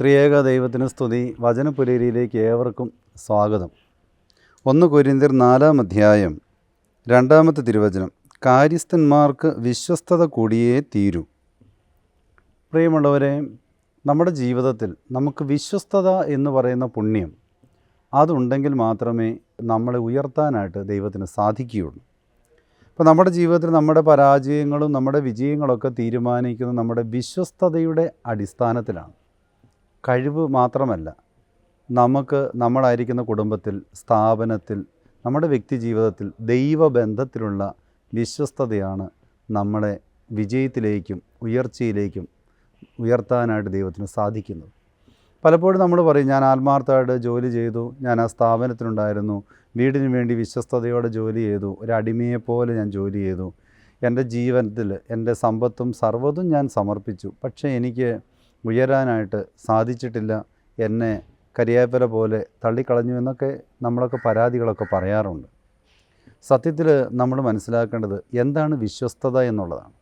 ത്രിയേക ദൈവത്തിന് സ്തുതി. വചനപുരയിലേക്ക് ഏവർക്കും സ്വാഗതം. ഒന്ന് കുരിന്തിർ നാലാം അധ്യായം രണ്ടാമത്തെ തിരുവചനം. കാര്യസ്ഥന്മാർക്ക് വിശ്വസ്തത കൂടിയേ തീരൂ. പ്രിയമുള്ളവരെ നമ്മുടെ ജീവിതത്തിൽ നമുക്ക് വിശ്വസ്തത എന്ന് പറയുന്ന പുണ്യം അതുണ്ടെങ്കിൽ മാത്രമേ നമ്മളെ ഉയർത്താനായിട്ട് ദൈവത്തിന് സാധിക്കുകയുള്ളൂ. അപ്പോൾ നമ്മുടെ ജീവിതത്തിൽ നമ്മുടെ പരാജയങ്ങളും നമ്മുടെ വിജയങ്ങളൊക്കെ തീരുമാനിക്കുന്നത് നമ്മുടെ വിശ്വസ്തതയുടെ അടിസ്ഥാനത്തിലാണ്. കഴിവ് മാത്രമല്ല നമുക്ക് നമ്മളായിരിക്കുന്ന കുടുംബത്തിൽ സ്ഥാപനത്തിൽ നമ്മുടെ വ്യക്തി ജീവിതത്തിൽ ദൈവബന്ധത്തിലുള്ള വിശ്വസ്തതയാണ് നമ്മളെ വിജയത്തിലേക്കും ഉയർച്ചയിലേക്കും ഉയർത്താനായിട്ട് ദൈവത്തിന് സാധിക്കുന്നത്. പലപ്പോഴും നമ്മൾ പറയും ഞാൻ ആത്മാർത്ഥമായിട്ട് ജോലി ചെയ്തു ഞാൻ ആ സ്ഥാപനത്തിലുണ്ടായിരുന്നു വീടിന് വേണ്ടി വിശ്വസ്തയോടെ ജോലി ചെയ്തു ഒരു അടിമയെപ്പോലെ ഞാൻ ജോലി ചെയ്തു എന്റെ ജീവനത്തിൽ എന്റെ സമ്പത്തും സർവതും ഞാൻ സമർപ്പിച്ചു പക്ഷേ എനിക്ക് ഉയരാനായിട്ട് സാധിച്ചിട്ടില്ല. എന്നെ കരിയാപ്പല പോലെ തള്ളിക്കളഞ്ഞു എന്നൊക്കെ നമ്മളൊക്കെ പരാതികളൊക്കെ പറയാറുണ്ട്. സത്യത്തിൽ നമ്മൾ മനസ്സിലാക്കേണ്ടത് എന്താണ് വിശ്വസ്തത എന്നുള്ളതാണ്.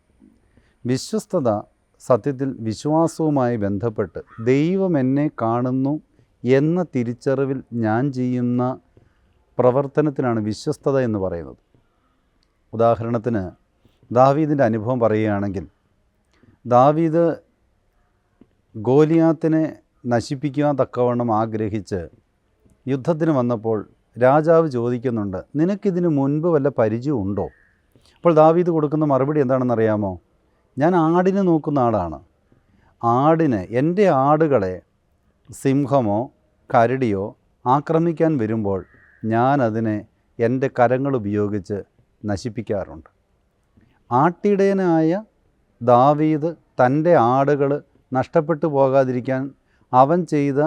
വിശ്വസ്തത സത്യത്തിൽ വിശ്വാസവുമായി ബന്ധപ്പെട്ട് ദൈവം എന്നെ കാണുന്നു എന്ന തിരിച്ചറിവിൽ ഞാൻ ചെയ്യുന്ന പ്രവർത്തനത്തിനാണ് വിശ്വസ്തത എന്ന് പറയുന്നത്. ഉദാഹരണത്തിന് ദാവീദിന്റെ അനുഭവം പറയുകയാണെങ്കിൽ ദാവീദ് ഗോലിയാത്തിനെ നശിപ്പിക്കുവാൻ തക്കവണ്ണം ആഗ്രഹിച്ച് യുദ്ധത്തിന് വന്നപ്പോൾ രാജാവ് ചോദിക്കുന്നുണ്ട് നിനക്കിതിന് മുൻപ് വല്ല പരിചയമുണ്ടോ അപ്പോൾ ദാവീദ് കൊടുക്കുന്ന മറുപടി എന്താണെന്നറിയാമോ? ഞാൻ ആടിനെ നോക്കുന്ന ആളാണ്. ആടിന് എന്റെ ആടുകളെ സിംഹമോ കരടിയോ ആക്രമിക്കാൻ വരുമ്പോൾ ഞാൻ അതിനെ എന്റെ കരങ്ങൾ ഉപയോഗിച്ച് നശിപ്പിക്കാറുണ്ട്. ആട്ടിടയനായ ദാവീദ് തന്റെ ആടുകൾ നഷ്ടപ്പെട്ടു പോകാതിരിക്കാൻ അവൻ ചെയ്ത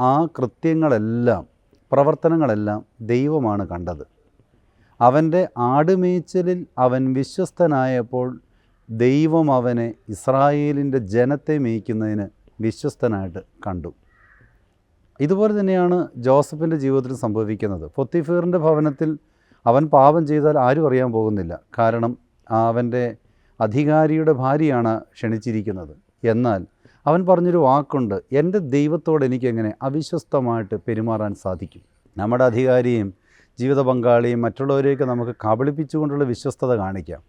ആ കൃത്യങ്ങളെല്ലാം പ്രവർത്തനങ്ങളെല്ലാം ദൈവമാണ് കണ്ടത്. അവന്റെ ആടുമേച്ചലിൽ അവൻ വിശ്വസ്തനായപ്പോൾ ദൈവം അവനെ ഇസ്രായേലിന്റെ ജനത്തെ മേയ്ക്കുന്നതിന് വിശ്വസ്തനായിട്ട് കണ്ടു. ഇതുപോലെ തന്നെയാണ് ജോസഫിന്റെ ജീവിതത്തിൽ സംഭവിക്കുന്നത്. പൊത്തിഫീറിന്റെ ഭവനത്തിൽ അവൻ പാപം ചെയ്താൽ ആരും അറിയാൻ പോകുന്നില്ല. കാരണം അവന്റെ അധികാരിയുടെ ഭാര്യയാണ് ക്ഷണിച്ചിരിക്കുന്നത്. എന്നാൽ അവൻ പറഞ്ഞൊരു വാക്കുണ്ട് എന്റെ ദൈവത്തോട് എനിക്കെങ്ങനെ അവിശ്വസ്തമായിട്ട് പെരുമാറാൻ സാധിക്കും? നമ്മുടെ അധികാരിയും ജീവിത പങ്കാളിയും മറ്റുള്ളവരെയൊക്കെ നമുക്ക് കബളിപ്പിച്ചുകൊണ്ടുള്ള വിശ്വസ്തത കാണിക്കാം.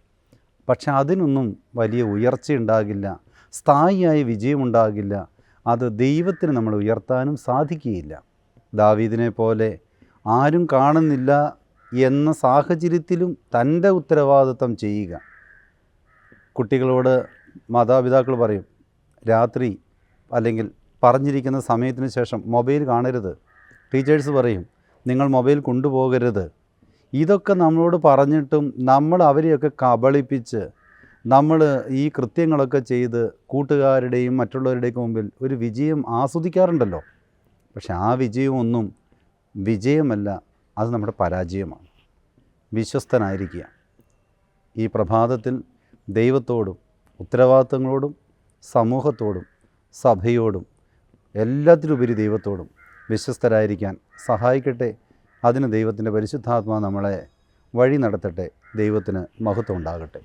പക്ഷെ അതിനൊന്നും വലിയ ഉയർച്ച ഉയർച്ചയുണ്ടാകില്ല സ്ഥായിയായ വിജയമുണ്ടാകില്ല. അത് ദൈവത്തിന് നമ്മൾ ഉയർത്താനും സാധിക്കുകയില്ല. ദാവീദിനെ പോലെ ആരും കാണുന്നില്ല എന്ന സാഹചര്യത്തിലും തന്റെ ഉത്തരവാദിത്വം ചെയ്യുക. കുട്ടികളോട് മാതാപിതാക്കൾ പറയും രാത്രി അല്ലെങ്കിൽ പറഞ്ഞിരിക്കുന്ന സമയത്തിന് ശേഷം മൊബൈൽ കാണരുത്. ടീച്ചേഴ്സ് പറയും നിങ്ങൾ മൊബൈൽ കൊണ്ടുപോകരുത്. ഇതൊക്കെ നമ്മളോട് പറഞ്ഞിട്ടും നമ്മൾ അവരെയൊക്കെ കബളിപ്പിച്ച് നമ്മൾ ഈ കൃത്യങ്ങളൊക്കെ ചെയ്ത് കൂട്ടുകാരുടെയും മറ്റുള്ളവരുടെയൊക്കെ മുമ്പിൽ ഒരു വിജയം ആസ്വദിക്കാറുണ്ടല്ലോ. പക്ഷെ ആ വിജയമൊന്നും വിജയമല്ല അത് നമ്മുടെ പരാജയമാണ്. വിശ്വസ്തനായിരിക്കുക. ഈ പ്രഭാതത്തിൽ ദൈവത്തോടും ഉത്തരവാദിത്തങ്ങളോടും സമൂഹത്തോടും സഭയോടും എല്ലാത്തിലുപരി ദൈവത്തോടും വിശ്വസ്തരായിരിക്കാൻ സഹായിക്കട്ടെ. അതിന് ദൈവത്തിന്റെ പരിശുദ്ധാത്മാ നമ്മളെ വഴി നടത്തട്ടെ. ദൈവത്തിന് മഹത്വം ഉണ്ടാകട്ടെ.